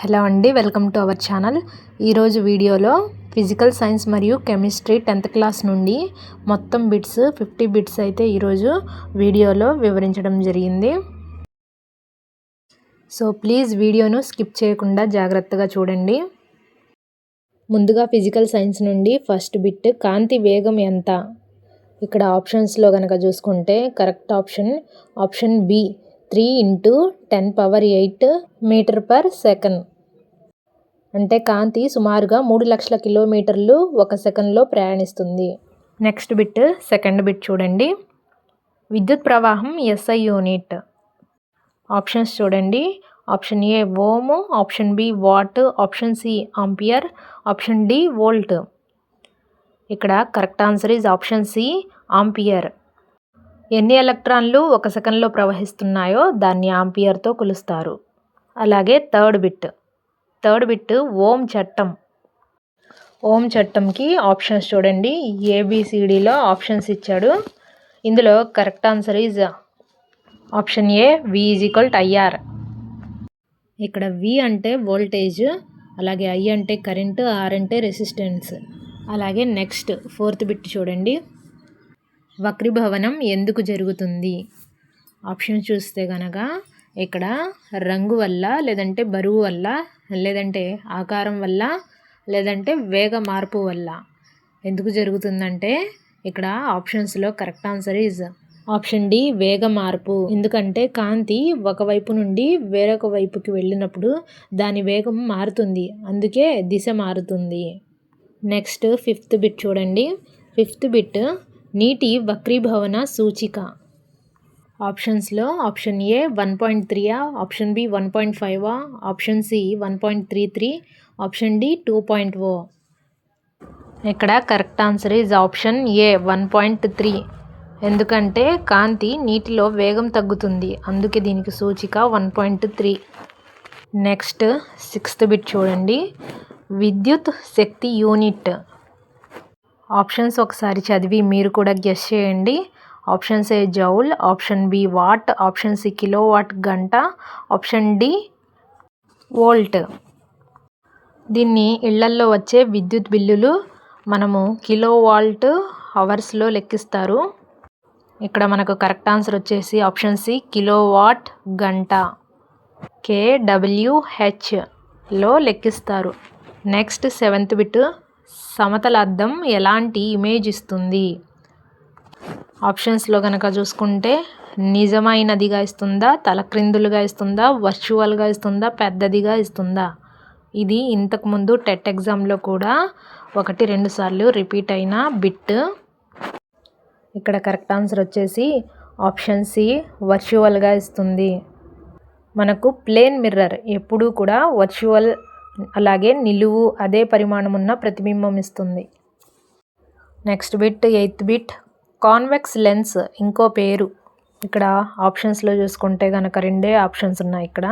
Hello అండి welcome to our channel. ఈరోజు వీడియోలో ఫిజికల్ సైన్స్ మరియు కెమిస్ట్రీ టెన్త్ క్లాస్ నుండి మొత్తం బిట్స్ ఫిఫ్టీ బిట్స్ అయితే ఈరోజు వీడియోలో వివరించడం జరిగింది. సో ప్లీజ్ వీడియోను స్కిప్ చేయకుండా జాగ్రత్తగా చూడండి. ముందుగా ఫిజికల్ సైన్స్ నుండి ఫస్ట్ బిట్ కాంతి వేగం ఎంత? ఇక్కడ ఆప్షన్స్లో కనుక చూసుకుంటే correct option option B. Three into ten power eight meter per second. అంటే కాంతి సుమారుగా మూడు లక్షల కిలోమీటర్లు ఒక సెకండ్లో ప్రయాణిస్తుంది. నెక్స్ట్ బిట్ సెకండ్ బిట్ చూడండి. విద్యుత్ ప్రవాహం ఎస్ఐ యూనిట్. ఆప్షన్స్ చూడండి. Option A ohm option B watt option C ampere option D volt. ఇక్కడ correct answer is option C ampere. ఎన్ని ఎలక్ట్రాన్లు ఒక సెకండ్లో ప్రవహిస్తున్నాయో దాన్ని ఆంపియర్తో కొలుస్తారు. అలాగే third bit. Third bit Ohm చట్టం. ఓం చట్టంకి ఆప్షన్స్ చూడండి. ఏబిసిడిలో ఆప్షన్స్ ఇచ్చాడు. ఇందులో correct answer is option A V is equal to IR ఇక్కడ వి అంటే వోల్టేజ్ అలాగే ఐ అంటే కరెంటు ఆర్ అంటే రెసిస్టెన్స్. అలాగే నెక్స్ట్ ఫోర్త్ బిట్ చూడండి. వక్రీభవనం ఎందుకు జరుగుతుంది? ఆప్షన్ చూస్తే కనుక ఇక్కడ రంగు వల్ల లేదంటే బరువు వల్ల లేదంటే ఆకారం వల్ల లేదంటే వేగ మార్పు వల్ల ఎందుకు జరుగుతుందంటే ఇక్కడ ఆప్షన్స్లో correct answer is option D వేగ మార్పు. ఎందుకంటే కాంతి ఒకవైపు నుండి వేరొక వైపుకి వెళ్ళినప్పుడు దాని వేగం మారుతుంది అందుకే దిశ మారుతుంది. నెక్స్ట్ ఫిఫ్త్ బిట్ చూడండి. ఫిఫ్త్ బిట్ నీటి వక్రీభవన సూచిక. ఆప్షన్స్లో ఆప్షన్ ఏ వన్ పాయింట్ త్రీయా option B one point ఫైవా option C one point three three option D two point O. ఇక్కడ correct answer is option A one point three. ఎందుకంటే కాంతి నీటిలో వేగం తగ్గుతుంది. అందుకే దీనికి సూచిక one point three. Next sixth bit చూడండి. విద్యుత్ శక్తి యూనిట్. ఆప్షన్స్ ఒకసారి చదివి మీరు కూడా గెస్ చేయండి. Options A joule option B watt option C kilo watt గంట ఆప్షన్ డి వోల్ట్. దీన్ని ఇళ్ళల్లో వచ్చే విద్యుత్ బిల్లులు మనము కిలో వాల్ట్ అవర్స్లో లెక్కిస్తారు. ఇక్కడ మనకు కరెక్ట్ ఆన్సర్ వచ్చేసి ఆప్షన్ సి కిలో వాట్ గంట కేడబ్ల్యూహెచ్లో లెక్కిస్తారు. నెక్స్ట్ సెవెంత్ బిట్ సమతల అద్దం ఎలాంటి ఇమేజ్ ఇస్తుంది? ఆప్షన్స్లో కనుక చూసుకుంటే నిజమైనదిగా ఇస్తుందా తలక్రిందులుగా ఇస్తుందా వర్చువల్గా ఇస్తుందా పెద్దదిగా ఇస్తుందా? ఇది ఇంతకుముందు టెట్ ఎగ్జామ్లో కూడా ఒకటి రెండు సార్లు రిపీట్ అయిన బిట్ ఇక్కడ కరెక్ట్ ఆన్సర్ వచ్చేసి ఆప్షన్ సి వర్చువల్గా ఇస్తుంది. మనకు ప్లేన్ మిర్రర్ ఎప్పుడూ కూడా వర్చువల్ అలాగే నిలువు అదే పరిమాణం ఉన్న ప్రతిబింబం ఇస్తుంది next bit eighth bit convex lens ఇంకో పేరు. ఇక్కడ ఆప్షన్స్లో చూసుకుంటే కనుక రెండే ఆప్షన్స్ ఉన్నాయి ఇక్కడ.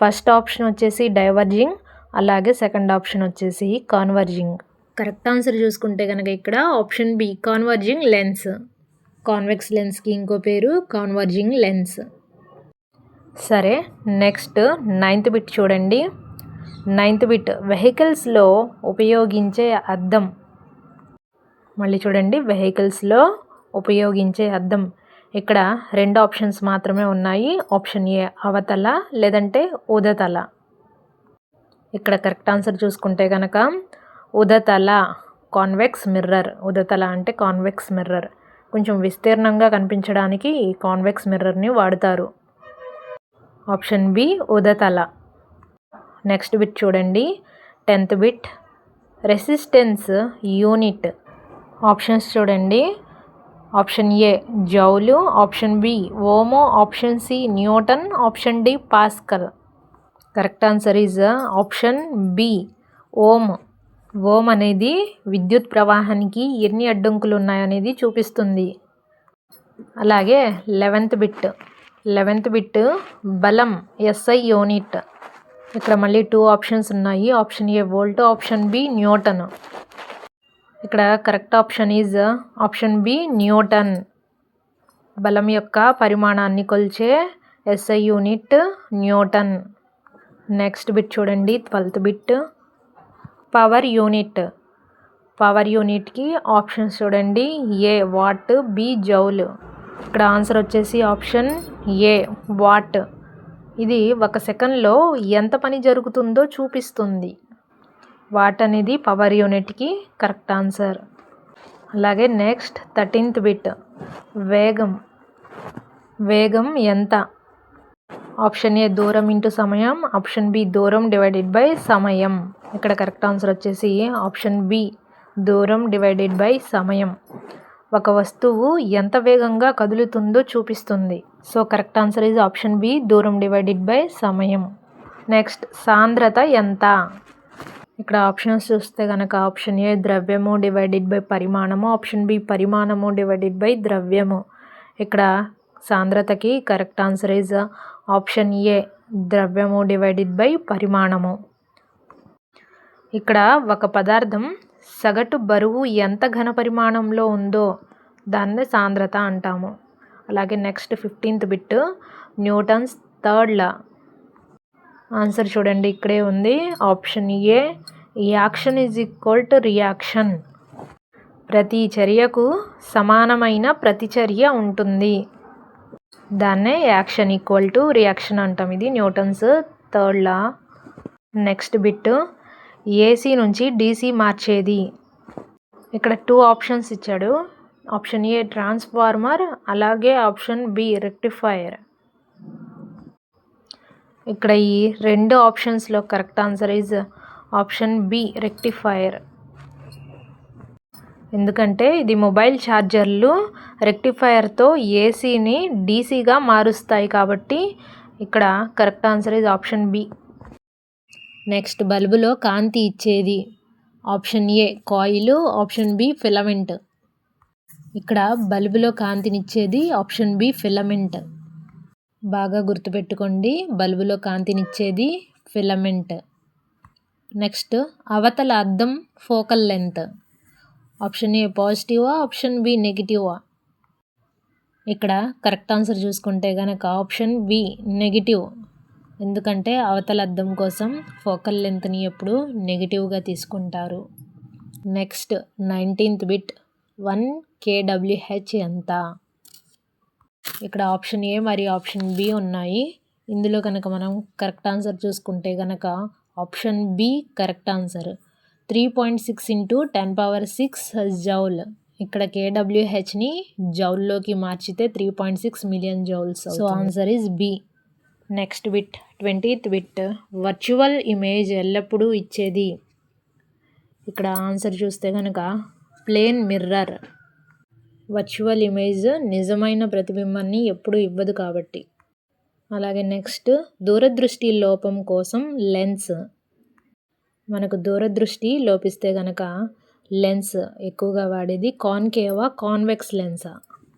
ఫస్ట్ ఆప్షన్ వచ్చేసి డైవర్జింగ్ అలాగే సెకండ్ ఆప్షన్ వచ్చేసి కాన్వర్జింగ్. కరెక్ట్ ఆన్సర్ చూసుకుంటే కనుక ఇక్కడ option B converging lens. Convex లెన్స్కి ఇంకో పేరు కాన్వర్జింగ్ లెన్స్. సరే నెక్స్ట్ నైన్త్ బిట్ చూడండి. నైన్త్ బిట్ వెహికల్స్లో ఉపయోగించే అద్దం. మళ్ళీ చూడండి వెహికల్స్లో ఉపయోగించే అద్దం. ఇక్కడ రెండు ఆప్షన్స్ మాత్రమే ఉన్నాయి. ఆప్షన్ ఏ అవతల లేదంటే ఉదతల. ఇక్కడ కరెక్ట్ ఆన్సర్ చూసుకుంటే కనుక ఉదతల కాన్వెక్స్ మిర్రర్. ఉదతల అంటే కాన్వెక్స్ మిర్రర్. కొంచెం విస్తీర్ణంగా కనిపించడానికి ఈ కాన్వెక్స్ మిర్రర్ని వాడతారు. ఆప్షన్ బి ఉదతల. నెక్స్ట్ బిట్ చూడండి. Tenth bit. Resistance unit. Options చూడండి. Option A joule option B ఓమో option C newton option D pascal. Correct answer is option B ohm. Ohm అనేది విద్యుత్ ప్రవాహానికి ఎన్ని అడ్డంకులు ఉన్నాయనేది చూపిస్తుంది. అలాగే లెవెంత్ బిట్. లెవెంత్ బిట్ బలం ఎస్ఐ యూనిట్. ఇక్కడ మళ్ళీ టూ ఆప్షన్స్ ఉన్నాయి. Option A volt option B newton ఇక్కడ correct option is option B newton బలం యొక్క పరిమాణాన్ని కొలిచే SI unit newton next bit చూడండి. Twelfth bit power unit power యూనిట్కి ఆప్షన్స్ చూడండి. ఏ వాట్ బి జౌల్ ఇక్కడ ఆన్సర్ వచ్చేసి ఆప్షన్ ఏ వాట్ ఇది ఒక సెకండ్లో ఎంత పని జరుగుతుందో చూపిస్తుంది. వాట్ అనేది పవర్ యూనిట్కి కరెక్ట్ ఆన్సర్. అలాగే నెక్స్ట్ థర్టీన్త్ బిట్. వేగం. వేగం ఎంత? ఆప్షన్ ఏ దూరం ఇంటూ సమయం ఆప్షన్ బి దూరం డివైడెడ్ బై సమయం. ఇక్కడ కరెక్ట్ ఆన్సర్ వచ్చేసి ఆప్షన్ బి దూరం డివైడెడ్ బై సమయం. ఒక వస్తువు ఎంత వేగంగా కదులుతుందో చూపిస్తుంది. So correct answer is option B దూరం డివైడెడ్ బై సమయం. నెక్స్ట్ సాంద్రత ఎంత? ఇక్కడ ఆప్షన్స్ చూస్తే కనుక ఆప్షన్ ఏ ద్రవ్యము డివైడెడ్ బై పరిమాణము. ఆప్షన్ బి పరిమాణము డివైడెడ్ బై ద్రవ్యము. ఇక్కడ సాంద్రతకి correct answer is option A ద్రవ్యము డివైడెడ్ బై పరిమాణము. ఇక్కడ ఒక పదార్థం సగటు బరువు ఎంత ఘన పరిమాణంలో ఉందో దాన్ని సాంద్రత అంటాము. అలాగే next fifteenth bit Newton's third law answer చూడండి ఇక్కడే ఉంది. Option A action is equal to reaction ప్రతి చర్యకు సమానమైన ప్రతిచర్య ఉంటుంది. దాన్నే యాక్షన్ ఈక్వల్ టు రియాక్షన్ అంటాం. ఇది Newton's third law next bit AC నుంచి డీసీ మార్చేది. ఇక్కడ టూ ఆప్షన్స్ ఇచ్చాడు. ఆప్షన్ ఏ ట్రాన్స్ఫార్మర్ అలాగే ఆప్షన్ బి రెక్టిఫైర్ ఇక్కడ ఈ రెండు ఆప్షన్స్లో correct answer is option B rectifier ఎందుకంటే ఇది మొబైల్ ఛార్జర్లు రెక్టిఫైయర్తో ఏసీని డీసీగా మారుస్తాయి కాబట్టి ఇక్కడ correct answer is option B. Next బల్బులో కాంతి ఇచ్చేది. Option A coil option B filament. ఇక్కడ బల్బులో కాంతినిచ్చేది ఆప్షన్ బి ఫిలమెంట్. బాగా గుర్తుపెట్టుకోండి బల్బులో కాంతినిచ్చేది ఫిలమెంట్. నెక్స్ట్ అవతల అద్దం ఫోకల్ లెంత్ ఆప్షన్ ఏ పాజిటివా ఆప్షన్ బి నెగిటివా? ఇక్కడ కరెక్ట్ ఆన్సర్ చూసుకుంటే కనుక ఆప్షన్ బి నెగిటివ్. ఎందుకంటే అవతల అద్దం కోసం ఫోకల్ లెంత్ని ఎప్పుడు నెగిటివ్గా తీసుకుంటారు. Next nineteenth bit one KWH ఎంత? ఇక్కడ ఆప్షన్ ఏ మరియు ఆప్షన్ బి ఉన్నాయి. ఇందులో కనుక మనం కరెక్ట్ ఆన్సర్ చూసుకుంటే కనుక option B correct answer. Three point six into ten power six joule. ఇక్కడ కేడబ్ల్యూహెచ్ని జౌల్లోకి మార్చితే three point six million joules so answer is B next bit twentieth bit virtual image ఎల్లప్పుడూ ఇచ్చేది. ఇక్కడ ఆన్సర్ చూస్తే కనుక ప్లేన్ మిర్రర్. వర్చువల్ ఇమేజ్ నిజమైన ప్రతిబింబాన్ని ఎప్పుడు ఇవ్వదు కాబట్టి. అలాగే నెక్స్ట్ దూరదృష్టి లోపం కోసం లెన్స్. మనకు దూరదృష్టి లోపిస్తే కనుక లెన్స్ ఎక్కువగా వాడేది కాన్కేవా convex లెన్సా.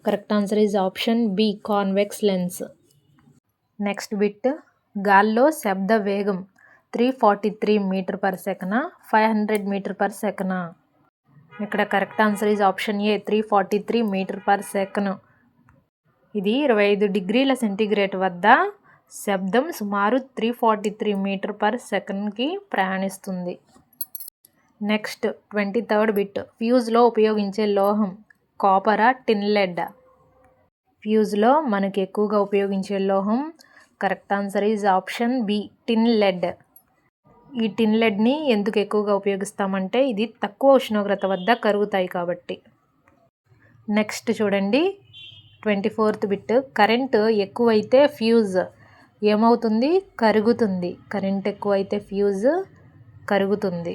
Correct answer is option B convex lens. Next bit గాల్లో శబ్ద వేగం three forty three meter per సెకనా five hundred metre per సెకనా? ఇక్కడ correct answer is option A three forty three meter per second ఇది ఇరవై ఐదు డిగ్రీల సెంటీగ్రేడ్ వద్ద శబ్దం సుమారు three forty three meter per సెకండ్కి ప్రయాణిస్తుంది. నెక్స్ట్ ట్వంటీ థర్డ్ బిట్ ఫ్యూజ్లో ఉపయోగించే లోహం కాపరా టిన్ లెడ్ ఫ్యూజ్లో మనకి ఎక్కువగా ఉపయోగించే లోహం correct answer is option B tin lead ఈ టిన్ లెడ్ని ఎందుకు ఎక్కువగా ఉపయోగిస్తామంటే ఇది తక్కువ ఉష్ణోగ్రత వద్ద కరుగుతాయి కాబట్టి. నెక్స్ట్ చూడండి. Twenty fourth bit. కరెంటు ఎక్కువైతే ఫ్యూజ్. ఏమవుతుంది? కరుగుతుంది. కరెంట్ ఎక్కువైతే ఫ్యూజ్ కరుగుతుంది.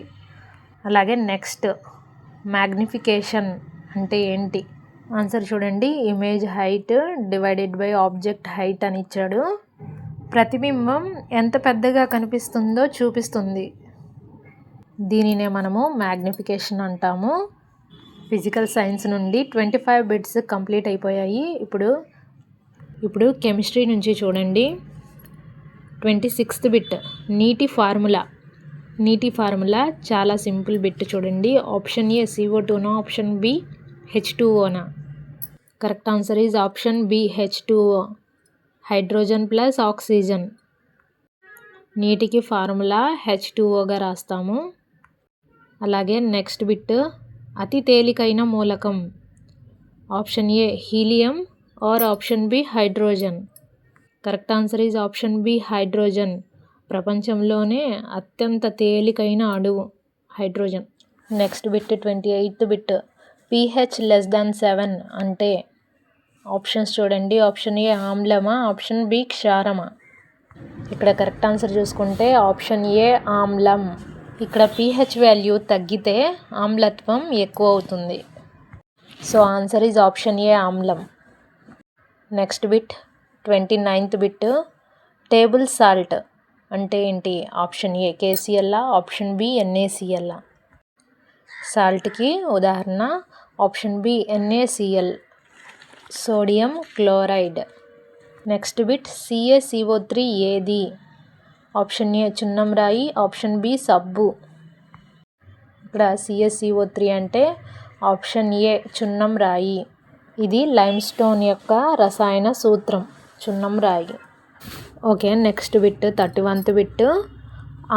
అలాగే నెక్స్ట్. మ్యాగ్నిఫికేషన్ అంటే ఏంటి? ఆన్సర్ చూడండి. Image height divided by object height అని ఇచ్చాడు. ప్రతిబింబం ఎంత పెద్దగా కనిపిస్తుందో చూపిస్తుంది. దీనినే మనము మ్యాగ్నిఫికేషన్ అంటాము. ఫిజికల్ సైన్స్ నుండి ట్వంటీ ఫైవ్ బిట్స్ కంప్లీట్ అయిపోయాయి. ఇప్పుడు ఇప్పుడు కెమిస్ట్రీ నుంచి చూడండి. ట్వంటీ సిక్స్త్ బిట్ నీటి ఫార్ములా. నీటి ఫార్ములా చాలా సింపుల్ బిట్ చూడండి. ఆప్షన్ ఏ సిఓ టూనా option B H టూఓనా correct answer is option B H two O hydrogen plus oxygen. నీటికి ఫార్ములా హెచ్ టూఓగా రాస్తాము. అలాగే నెక్స్ట్ బిట్ అతి తేలికైన మూలకం. Option A helium or option B hydrogen. Correct answer is option B hydrogen. ప్రపంచంలోనే అత్యంత తేలికైన అణువు hydrogen. Next bit twenty eighth bit. PH less than seven అంటే ఆప్షన్స్ చూడండి. ఆప్షన్ ఏ ఆమ్లమా? ఆప్షన్ బి క్షారమా? ఇక్కడ కరెక్ట్ ఆన్సర్ చూసుకుంటే ఆప్షన్ ఏ ఆమ్లం. ఇక్కడ పీహెచ్ వాల్యూ తగ్గితే ఆమ్లత్వం ఎక్కువ అవుతుంది so answer is option A ఆమ్లం. Next bit twenty ninth bit table salt. అంటే ఏంటి? ఆప్షన్ ఏ కేసీఎల్లా ఆప్షన్ బి ఎన్ఏసిఎల్లా సాల్ట్కి ఉదాహరణ option B NaCl. Sodium chloride. Next bit CaCO three ఏది ఆప్షన్ ఏ చున్నం రాయి ఆప్షన్ బి సబ్బు. ఇక్కడ సిఎస్సిఓ త్రీ అంటే ఆప్షన్ ఏ చున్నం రాయి. ఇది లైమ్ స్టోన్ యొక్క రసాయన సూత్రం చున్నం రాయి. Okay next bit thirty one bit.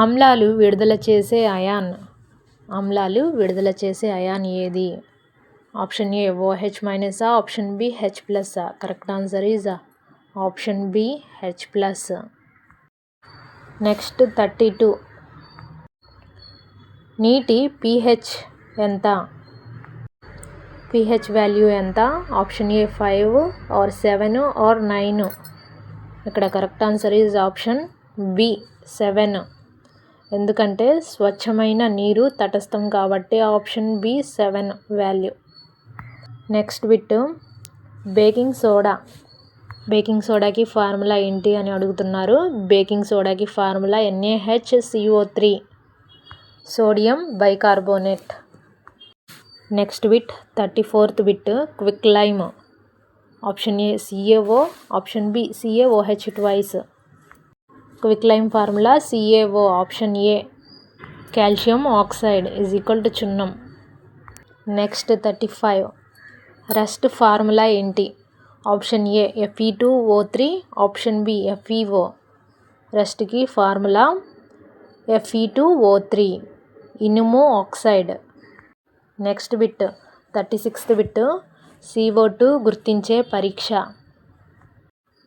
ఆమ్లాలు విడుదల చేసే అయాన్. ఆమ్లాలు విడుదల చేసే అయాన్ ఏది? Option A OH minus option B H plus correct answer is option B H plus. Next thirty two. నీటి పీహెచ్ ఎంత? పీహెచ్ వాల్యూ ఎంత? Option A five or seven or nine. ఇక్కడ correct answer is option B seven. ఎందుకంటే స్వచ్ఛమైన నీరు తటస్థం కాబట్టి option B seven value. Next bit baking soda. Baking సోడాకి formula ఏంటి అని అడుగుతున్నారు. Baking సోడాకి formula NaH CO three. Sodium bicarbonate. Next bit thirty fourth bit quick lime. Option A CaO option B CaOH twice. Quick lime formula CaO option A. Calcium oxide is equal to చున్నం next thirty five. Rust formula ఏంటి? Option A Fe two O three option B FeO రెస్ట్కి formula Fe two O three ఇనుము oxide. Next bit thirty sixth bit CO two గుర్తించే పరీక్ష.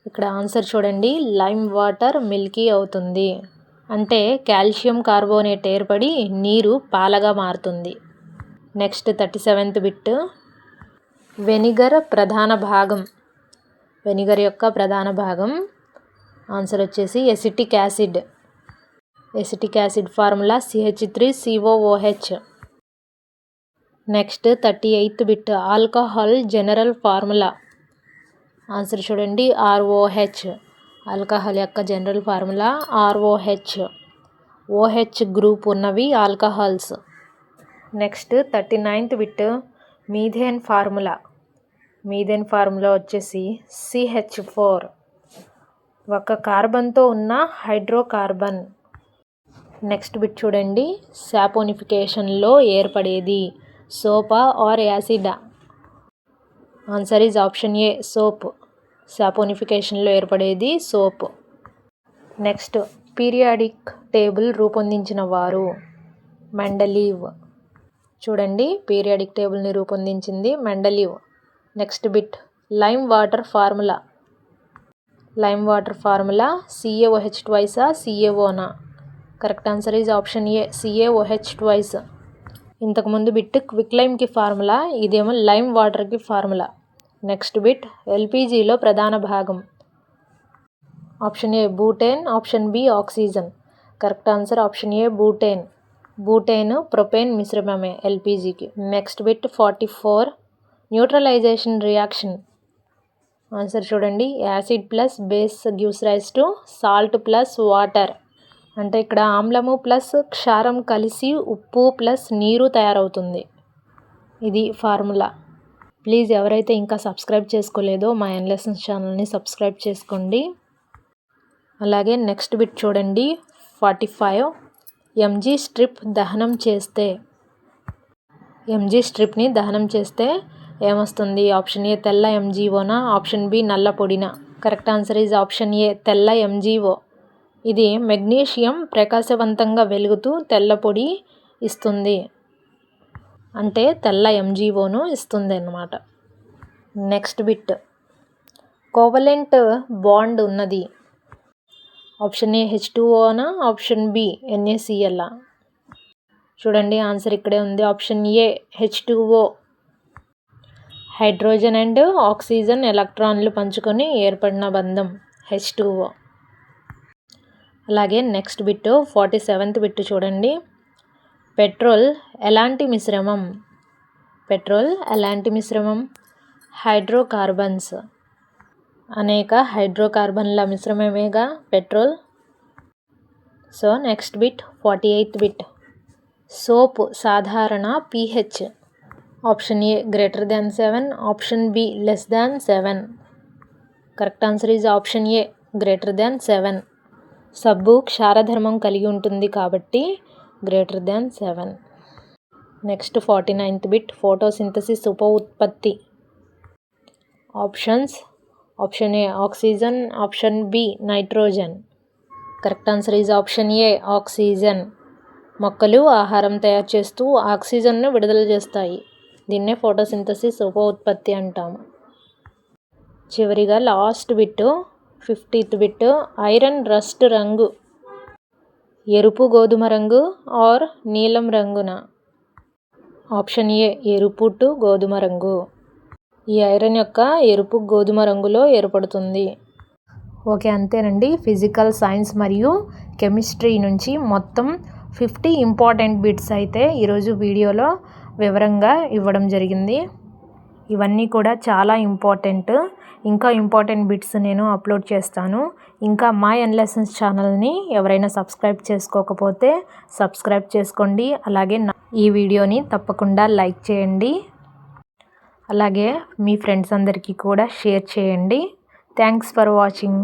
ఇక్కడ answer చూడండి lime water Milky అవుతుంది. అంటే calcium carbonate ఏర్పడి నీరు పాలగా మారుతుంది. Next thirty seventh bit vinegar ప్రధాన భాగం. వెనిగర్ యొక్క ప్రధాన భాగం ఆన్సర్ వచ్చేసి acetic acid. Acetic acid formula CH three COOH next thirty eighth bit alcohol general formula. Answer చూడండి ఆర్ఓహెచ్ ఆల్కహాల్ యొక్క general formula ROH OH group ఉన్నవి alcohols. Next thirty ninth bit methane formula. Methane formula వచ్చేసి CH four ఒక కార్బన్తో ఉన్న hydrocarbon. Next bit చూడండి. శాపోనిఫికేషన్లో ఏర్పడేది సోపా or యాసిడా? Answer is option A soap. సాపోనిఫికేషన్లో ఏర్పడేది సోప్. నెక్స్ట్ పీరియాడిక్ టేబుల్ రూపొందించిన వారు. మెండలీవ్. చూడండి. పీరియాడిక్ టేబుల్ని రూపొందించింది Mendeleev. Next bit. Lime water formula. Lime water formula. C A O H ట్వైసా సిఏఓనా correct answer is option A. C A O H twice. ఇంతకుముందు bit quick లైమ్కి formula ఇదేమో lime వాటర్కి formula. Next bit. ఎల్పిజిలో ప్రధాన భాగం. Option A butane option B oxygen. Correct answer option A butane. Butane propane మిశ్రమమే ఎల్పిజికి. Next bit forty four. Neutralization reaction. Answer చూడండి. Acid plus base gives rise to salt plus water. అంటే ఇక్కడ ఆమ్లము plus క్షారం కలిసి ఉప్పు plus నీరు తయారవుతుంది. ఇది formula. Please ఎవరైతే ఇంకా సబ్స్క్రైబ్ చేసుకోలేదో మా ఎన్లెసన్స్ ఛానల్ని సబ్స్క్రైబ్ చేసుకోండి. అలాగే నెక్స్ట్ బిట్ చూడండి. Forty five. M G strip దహనం చేస్తే. ఎంజీ స్ట్రిప్ని దహనం చేస్తే ఏమొస్తుంది? ఆప్షన్ ఏ తెల్ల ఎంజీఓనా? ఆప్షన్ బి నల్ల పొడినా? Correct answer is option A తెల్ల ఎంజీఓ. ఇది మెగ్నీషియం ప్రకాశవంతంగా వెలుగుతూ తెల్ల పొడి ఇస్తుంది. అంటే తెల్ల ఎంజీఓను ఇస్తుంది అన్నమాట నెక్స్ట్ బిట్. కోవలెంట్ బాండ్ ఉన్నది. ఆప్షన్ ఏ హెచ్ టూఓనా ఆప్షన్ బి ఎన్ఏసిఎల్ఆ చూడండి ఆన్సర్ ఇక్కడే ఉంది. Option A H two O. Hydrogen and oxygen ఎలక్ట్రాన్లు పంచుకొని ఏర్పడిన బంధం హెచ్ టూఓ అలాగే next bit forty seventh bit చూడండి. పెట్రోల్ ఎలాంటి మిశ్రమం? పెట్రోల్ ఎలాంటి మిశ్రమం? హైడ్రోకార్బన్స్. అనేక హైడ్రోకార్బన్ల మిశ్రమమేగా petrol. So next bit forty eighth bit. Soap సాధారణ P H option A greater than seven. Option B less than seven. Correct answer is option A greater than seven. సబ్బు క్షారధర్మం కలిగి ఉంటుంది కాబట్టి greater than seven. Next forty ninth bit photosynthesis ఉప ఉత్పత్తి. Options option A oxygen option B nitrogen. Correct answer is option A oxygen. మొక్కలు ఆహారం తయారు చేస్తూ ఆక్సిజన్ను విడుదల చేస్తాయి. దీన్నే ఫోటోసింథసిస్ ఉప ఉత్పత్తి అంటాము. చివరిగా last bit fiftieth bit iron rust రంగు. ఎరుపు గోధుమ రంగు ఆర్ నీలం రంగున. ఆప్షన్ ఏ ఎరుపు టు గోధుమ రంగు. ఈ ఐరన్ యొక్క ఎరుపు గోధుమ రంగులో ఏర్పడుతుంది. ఓకే అంతేనండి. ఫిజికల్ సైన్స్ మరియు కెమిస్ట్రీ నుంచి మొత్తం ఫిఫ్టీ ఇంపార్టెంట్ బిట్స్ అయితే ఈరోజు వీడియోలో వివరంగా ఇవ్వడం జరిగింది. ఇవన్నీ కూడా చాలా ఇంపార్టెంట్. ఇంకా ఇంపార్టెంట్ బిట్స్ నేను అప్లోడ్ చేస్తాను. ఇంకా మై అండ్ లెసన్స్ ఛానల్ని ఎవరైనా సబ్స్క్రైబ్ చేసుకోకపోతే సబ్స్క్రైబ్ చేసుకోండి. అలాగే ఈ వీడియోని తప్పకుండా లైక్ చేయండి. అలాగే మీ ఫ్రెండ్స్ అందరికీ కూడా షేర్ చేయండి. Thanks for watching.